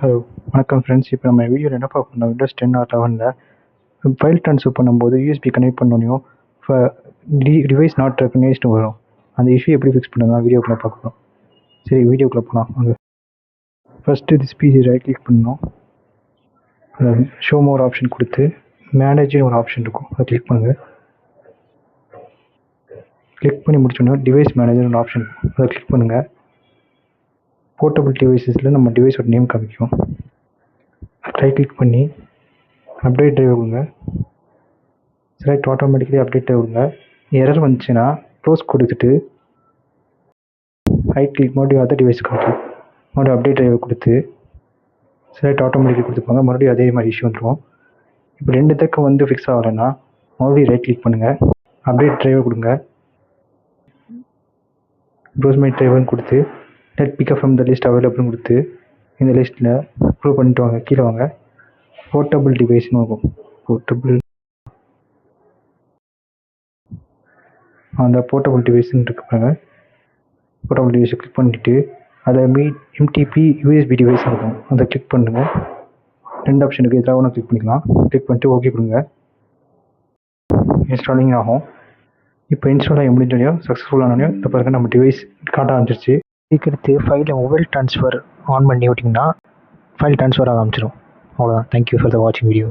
Hello வணக்கம் friends இப்போ நம்ம வீடியோவில் என்ன பார்க்க போறோம்னா விண்டோஸ் டென் ஆர் லெவனில் ஃபைல் ட்ரான்ஸ்ஃபர் பண்ணும்போது யூஎஸ்பி கனெக்ட் பண்ணோனையும் டி டிவைஸ் நாட் ரெக்கக்னைஸ்டு வரும். அந்த இஷ்யூ எப்படி ஃபிக்ஸ் பண்ணுறதா வீடியோக்குள்ளே பார்க்க போகிறோம் சரி வீடியோக்குள்ளே போகலாம் அங்கே first this PC right click பண்ணணும் ஷோ மோர் ஆப்ஷன் கொடுத்து மேனேஜ்னு ஒரு ஆப்ஷன் இருக்கும். அதை கிளிக் பண்ணுங்கள் கிளிக் பண்ணி முடிச்சோன்னா டிவைஸ் மேனேஜர்னு ஒரு ஆப்ஷன் இருக்கும். அதை கிளிக் பண்ணுங்கள் போர்ட்டபிள் டிவைசஸில் நம்ம டிவைஸோட நேம் காமிக்கும் ரைட் கிளிக் பண்ணி அப்டேட் ட்ரைவ் கொடுங்க. செலக்ட் ஆட்டோமேட்டிக்கலி அப்டேட் கொடுங்க. எரர் வந்துச்சுன்னா க்ளோஸ் கொடுத்துட்டு ரைட் கிளிக் மறுபடியும் அதர் டிவைஸ் காமிக்கும் மறுபடியும் அப்டேட் ட்ரைவ் கொடுத்து செலக்ட் ஆட்டோமேட்டிக்கலி கொடுத்துப்பாங்க மறுபடியும் அதே மாதிரி இஷ்யூ வந்துடும் இப்போ ரெண்டு தக்கம் வந்து ஃபிக்ஸ் ஆகலைன்னா மறுபடியும் ரைட் கிளிக் பண்ணுங்கள் அப்டேட் ட்ரைவர் கொடுங்க. ப்ரோஸ் ட்ரைவர்னு கொடுத்து let pick up from the list அவைலபிள்னு கொடுத்து இந்த லிஸ்ட்டில் ப்ரூவ் பண்ணிட்டு வாங்க கீழே வாங்க. போர்ட்டபிள் டிவைஸ்னு இருக்கும். போர்ட்டபிள் அந்த போர்ட்டபிள் டிவைஸ்ன்னு இருக்கு பாருங்கள் போர்ட்டபிள் டிவைஸை கிளிக் பண்ணிவிட்டு அதை மீ எம்டிபி யூஎஸ்பி டிவைஸ் இருக்கும். அதை கிளிக் பண்ணுங்கள் ரெண்டு ஆப்ஷனுக்கு எதாவது ஒன்று கிளிக் பண்ணிக்கலாம். கிளிக் பண்ணிட்டு ஓகே கொடுங்க. இன்ஸ்டாலிங் ஆகும். இப்போ இன்ஸ்டால் ஆகி முடிஞ்சோடனையும் சக்ஸஸ்ஃபுல்லானோடனையும் இந்த பாருங்கள் நம்ம டிவைஸ் காட்ட ஆரம்பிச்சிருச்சு இதுக்கடுத்து ஃபைலில் மொபைல் ட்ரான்ஸ்ஃபர் ஆன் பண்ணி விட்டிங்கன்னா ஃபைல் ட்ரான்ஸ்ஃபர் ஆக ஆரம்பிச்சிடும் அவ்வளோதான் தேங்க்யூ ஃபார் த வாட்சிங் வீடியோ